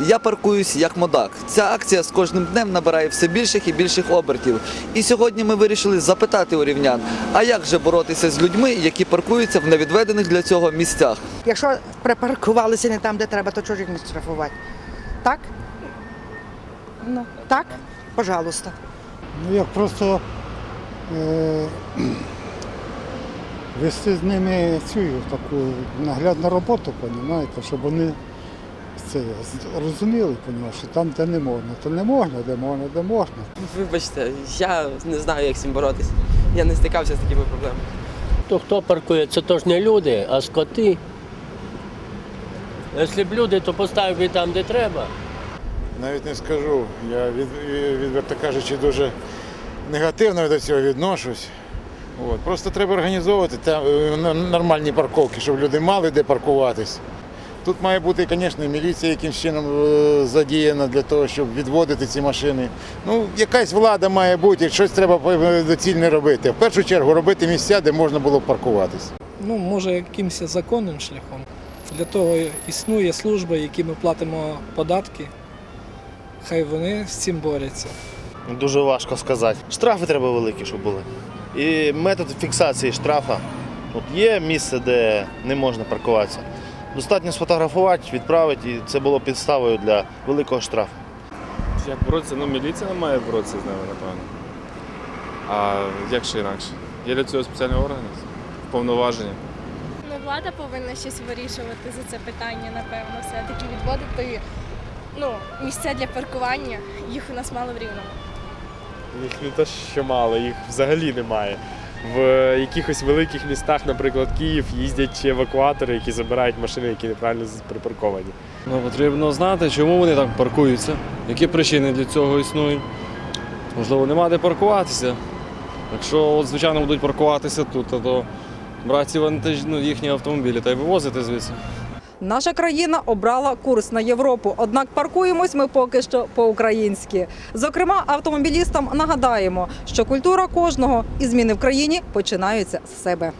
Я паркуюсь як модак. Ця акція з кожним днем набирає все більших і більших обертів. І сьогодні ми вирішили запитати у рівнян, а як же боротися з людьми, які паркуються в невідведених для цього місцях. Якщо припаркувалися не там, де треба, то чого ж їх не штрафувати? Так? Ну, так? Пожалуйста. Ну як просто е, вести з ними цю таку наглядну роботу, розумієте, щоб вони це, розуміли, що там, де не можна, то не можна, де можна, де можна. Вибачте, я не знаю, як з цим боротися. Я не стикався з такими проблемами. То хто паркує, це то ж не люди, а скоти. Якщо б люди, то поставив би там, де треба. Навіть не скажу. Я від, відверто кажучи, дуже негативно до цього відношусь. От. Просто треба організовувати та, е, нормальні парковки, щоб люди мали де паркуватись. Тут має бути, звісно, міліція якимось чином е, задіяна для того, щоб відводити ці машини. Ну, якась влада має бути, щось треба доцільне робити. В першу чергу робити місця, де можна було б паркуватись. Ну, може, якимось законним шляхом. Для того існує служба, які ми платимо податки. Хай вони з цим борються. Дуже важко сказати. Штрафи треба великі, щоб були. І метод фіксації штрафа. От є місце, де не можна паркуватися. Достатньо сфотографувати, відправити, і це було підставою для великого штрафу. Як боротися? Ну, міліція не має боротися з ними, напевно. А як ще інакше? Є для цього спеціальні органи, повноваження. Ну, влада повинна щось вирішувати за це питання, напевно, все-таки відводити ну, місця для паркування. Їх у нас мало в рівному. Їх не те, що мало, їх взагалі немає. В якихось великих містах, наприклад, Київ, їздять евакуатори, які забирають машини, які неправильно припарковані. Ну, потрібно знати, чому вони так паркуються, які причини для цього існують. Можливо, нема де паркуватися. Якщо, от, звичайно, будуть паркуватися тут, то- брати вантаж... ну, їхні автомобілі та й вивозити звідси. Наша країна обрала курс на Європу, однак паркуємось ми поки що по-українськи. Зокрема, автомобілістам нагадаємо, що культура кожного і зміни в країні починаються з себе.